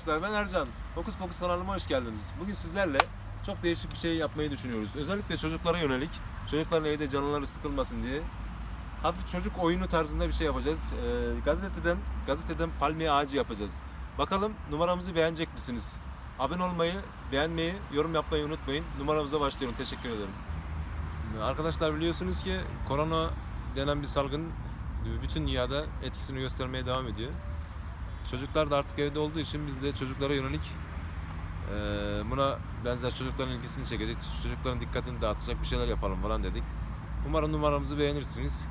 Arkadaşlar ben Ercan. Fokus Pokus kanalıma hoş geldiniz. Bugün sizlerle çok değişik bir şey yapmayı düşünüyoruz. Özellikle çocuklara yönelik. Çocukların evde canları sıkılmasın diye. Hafif çocuk oyunu tarzında bir şey yapacağız. Ee, gazeteden gazeteden palmiye ağacı yapacağız. Bakalım numaramızı beğenecek misiniz? Abone olmayı, beğenmeyi, yorum yapmayı unutmayın. Numaramıza başlıyorum. Teşekkür ederim. Arkadaşlar biliyorsunuz ki korona denen bir salgın bütün dünyada etkisini göstermeye devam ediyor. Çocuklar da artık evde olduğu için biz de çocuklara yönelik eee, buna benzer çocukların ilgisini çekecek, çocukların dikkatini dağıtacak bir şeyler yapalım falan dedik. Umarım numaramızı beğenirsiniz.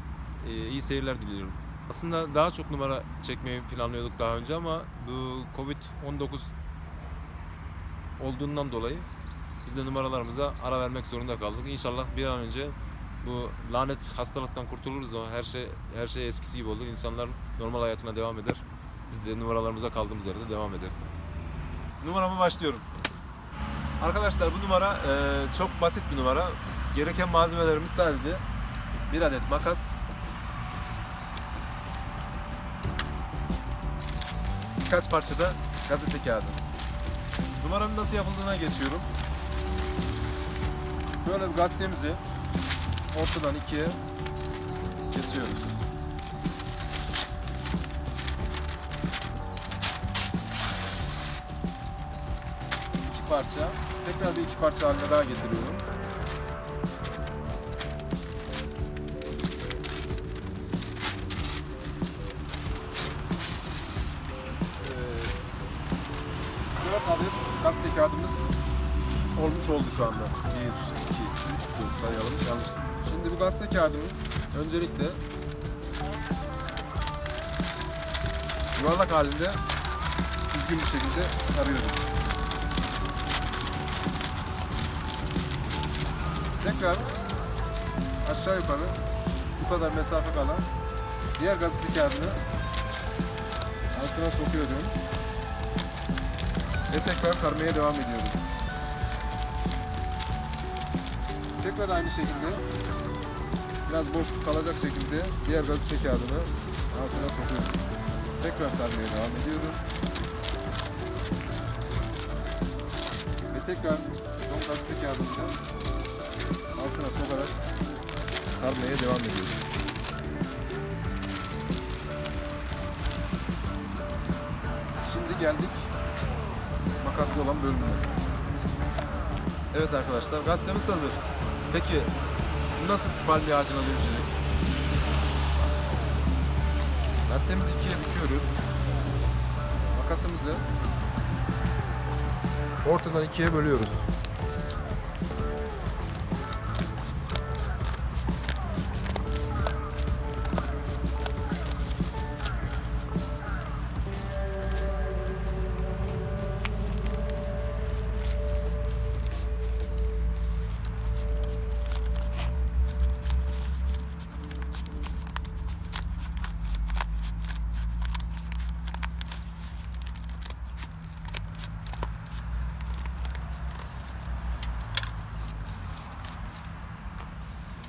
Eee, iyi seyirler diliyorum. Aslında daha çok numara çekmeyi planlıyorduk daha önce ama bu Covid-19 olduğundan dolayı biz de numaralarımıza ara vermek zorunda kaldık. İnşallah bir an önce bu lanet hastalıktan kurtuluruz o her şey her şey eskisi gibi olur. İnsanlar normal hayatına devam eder. Biz de numaralarımıza kaldığımız yerde devam ederiz. Numarama başlıyorum. Arkadaşlar bu numara e, çok basit bir numara. Gereken malzemelerimiz sadece bir adet makas, birkaç parça da gazete kağıdı. Numaranın nasıl yapıldığına geçiyorum. Böyle bir gazetemizi ortadan ikiye kesiyoruz. Parça. Tekrar bir iki parça haline daha getiriyorum. Evet. Adet gazete kağıdımız olmuş oldu şu anda. 1, 2, 3, 4 sayalım. Yanlış. Şimdi bu gazete kağıdını öncelikle yuvarlak halinde düzgün bir şekilde sarıyorum. Tekrar aşağı yukarı bu kadar mesafe kala diğer gazete kağıdını altına sokuyorum ve tekrar sarmaya devam ediyorum. Tekrar aynı şekilde biraz boşluk kalacak şekilde diğer gazete kağıdını altına sokuyorum. Tekrar sarmaya devam ediyorum. Ve tekrar son gazete kağıdını altına sokarak sarmaya devam ediyorum. Şimdi geldik makaslı olan bölümüne. Evet arkadaşlar gazetemiz hazır. Peki nasıl palmiye ağacına dönüşecek? Gazetemizi ikiye büküyoruz. Makasımızı ortadan ikiye bölüyoruz.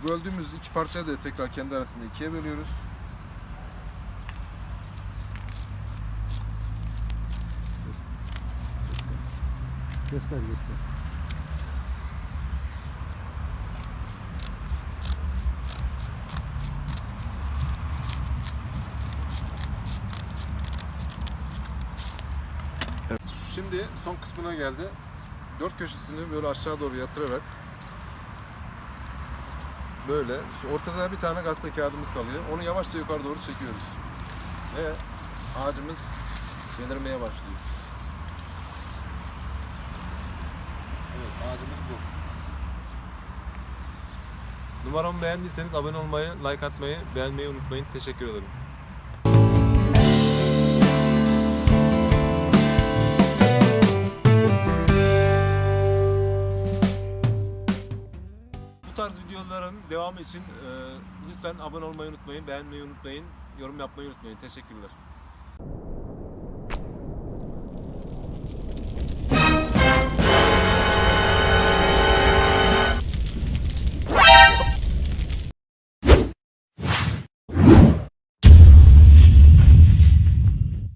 Böldüğümüz iki parçayı da tekrar kendi arasında ikiye bölüyoruz. Göster göster. Evet. Şimdi son kısmına geldi. Dört köşesini böyle aşağı doğru yatırarak böyle ortada bir tane gazete kağıdımız kalıyor. Onu yavaşça yukarı doğru çekiyoruz. Ve ağacımız belirmeye başlıyor. Evet ağacımız bu. Numaramı beğendiyseniz abone olmayı, like atmayı, beğenmeyi unutmayın. Teşekkür ederim. Devamı için e, lütfen abone olmayı unutmayın, beğenmeyi unutmayın, yorum yapmayı unutmayın. Teşekkürler.